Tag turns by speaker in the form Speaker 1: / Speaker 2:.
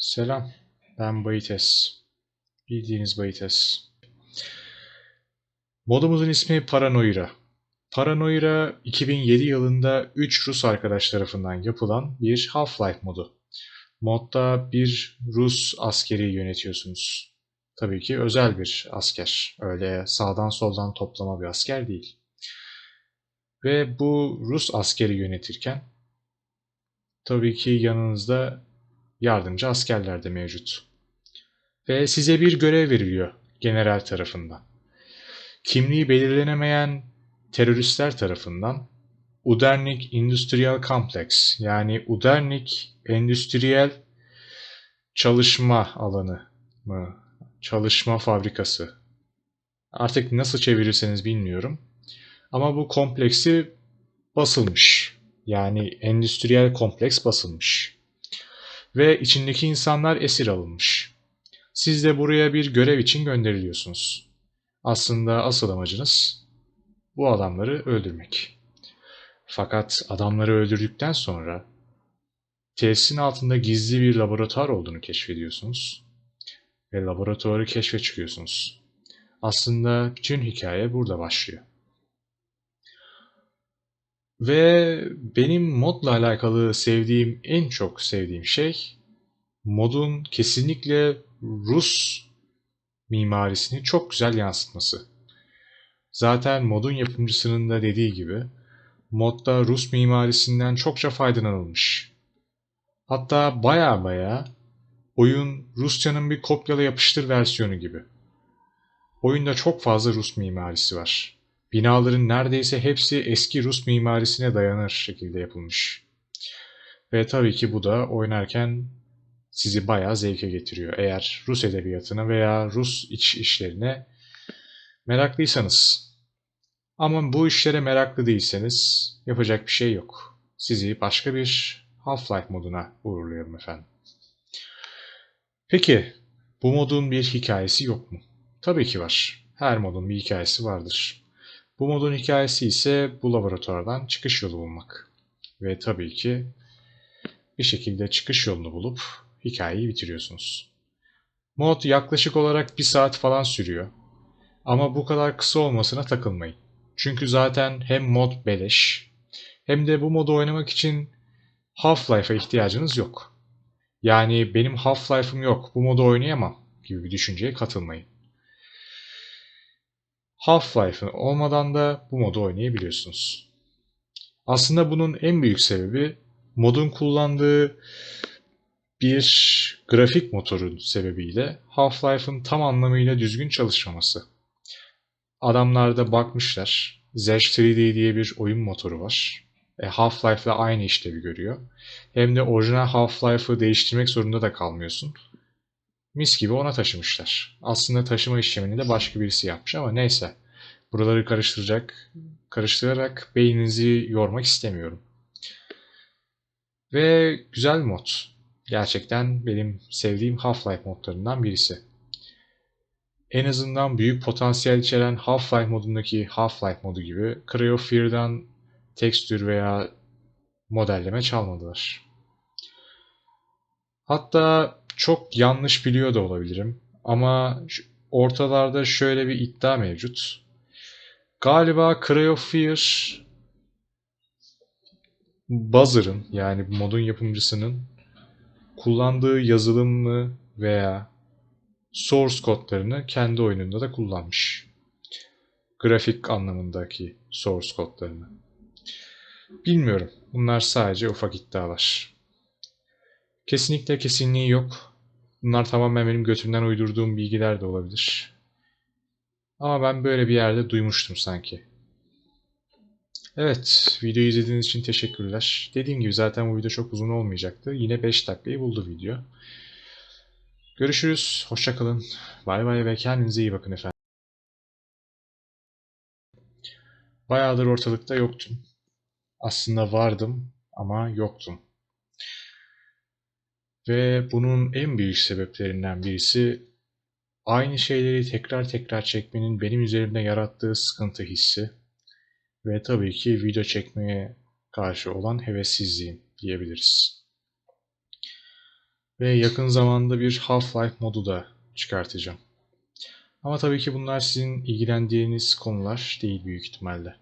Speaker 1: Selam, ben Bayites. Bildiğiniz Bayites. Modumuzun ismi Paranoira. Paranoira 2007 yılında 3 Rus arkadaş tarafından yapılan bir Half-Life modu. Modda bir Rus askeri yönetiyorsunuz. Tabii ki özel bir asker. Öyle sağdan soldan toplama bir asker değil. Ve bu Rus askeri yönetirken tabii ki yanınızda yardımcı askerler de mevcut. Ve size bir görev veriliyor general tarafından. Kimliği belirlenemeyen teröristler tarafından Udernik Industrial Complex yani Udernik Endüstriyel Çalışma Alanı mı? Çalışma Fabrikası. Artık nasıl çevirirseniz bilmiyorum. Ama bu kompleksi basılmış. Yani endüstriyel kompleks basılmış. Ve içindeki insanlar esir alınmış. Siz de buraya bir görev için gönderiliyorsunuz. Aslında asıl amacınız bu adamları öldürmek. Fakat adamları öldürdükten sonra tesisin altında gizli bir laboratuvar olduğunu keşfediyorsunuz. Ve laboratuvarı keşfe çıkıyorsunuz. Aslında bütün hikaye burada başlıyor. Ve benim modla alakalı sevdiğim, en çok sevdiğim şey modun kesinlikle Rus mimarisini çok güzel yansıtması. Zaten modun yapımcısının da dediği gibi modda Rus mimarisinden çokça faydalanılmış. Hatta baya baya oyun Rusçanın bir kopyala yapıştır versiyonu gibi. Oyunda çok fazla Rus mimarisi var. Binaların neredeyse hepsi eski Rus mimarisine dayanır şekilde yapılmış. Ve tabii ki bu da oynarken sizi bayağı zevke getiriyor. Eğer Rus edebiyatına veya Rus iç işlerine meraklıysanız. Ama bu işlere meraklı değilseniz yapacak bir şey yok. Sizi başka bir Half-Life moduna uğurlayalım efendim. Peki bu modun bir hikayesi yok mu? Tabii ki var. Her modun bir hikayesi vardır. Bu modun hikayesi ise bu laboratuvardan çıkış yolu bulmak. Ve tabii ki bir şekilde çıkış yolunu bulup hikayeyi bitiriyorsunuz. Mod yaklaşık olarak bir saat falan sürüyor. Ama bu kadar kısa olmasına takılmayın. Çünkü zaten hem mod beleş hem de bu modu oynamak için Half-Life'a ihtiyacınız yok. Yani benim Half-Life'ım yok bu modu oynayamam gibi bir düşünceye katılmayın. Half-Life'ın olmadan da bu modu oynayabiliyorsunuz. Aslında bunun en büyük sebebi modun kullandığı bir grafik motorun sebebiyle Half-Life'ın tam anlamıyla düzgün çalışmaması. Adamlar da bakmışlar. Zedge 3D diye bir oyun motoru var. E, Half-Life'la aynı işlevi görüyor. Hem de orijinal Half-Life'ı değiştirmek zorunda da kalmıyorsun. Mis gibi ona taşımışlar. Aslında taşıma işlemini de başka birisi yapmış ama neyse. Buraları karıştıracak, karıştırarak beyninizi yormak istemiyorum. Ve güzel mod. Gerçekten benim sevdiğim Half-Life modlarından birisi. En azından büyük potansiyel içeren Half-Life modundaki Half-Life modu gibi Cryo Fear'dan tekstür veya modelleme çalmadılar. Hatta çok yanlış biliyor da olabilirim. Ama ortalarda şöyle bir iddia mevcut. Galiba Cryo Fear Buzzer'ın yani modun yapımcısının kullandığı yazılımı veya source kodlarını kendi oyununda da kullanmış. Grafik anlamındaki source kodlarını. Bilmiyorum. Bunlar sadece ufak iddialar. Kesinlikle kesinliği yok. Bunlar tamamen benim götümden uydurduğum bilgiler de olabilir. Ama ben böyle bir yerde duymuştum sanki. Evet, videoyu izlediğiniz için teşekkürler. Dediğim gibi zaten bu video çok uzun olmayacaktı. Yine 5 dakikayı buldu video. Görüşürüz, hoşçakalın. Bay bay ve kendinize iyi bakın efendim. Bayağıdır ortalıkta yoktum. Aslında vardım ama yoktum. Ve bunun en büyük sebeplerinden birisi aynı şeyleri tekrar tekrar çekmenin benim üzerimde yarattığı sıkıntı hissi ve tabii ki video çekmeye karşı olan hevessizliğim diyebiliriz. Ve yakın zamanda bir Half-Life modu da çıkartacağım. Ama tabii ki bunlar sizin ilgilendiğiniz konular değil büyük ihtimalle.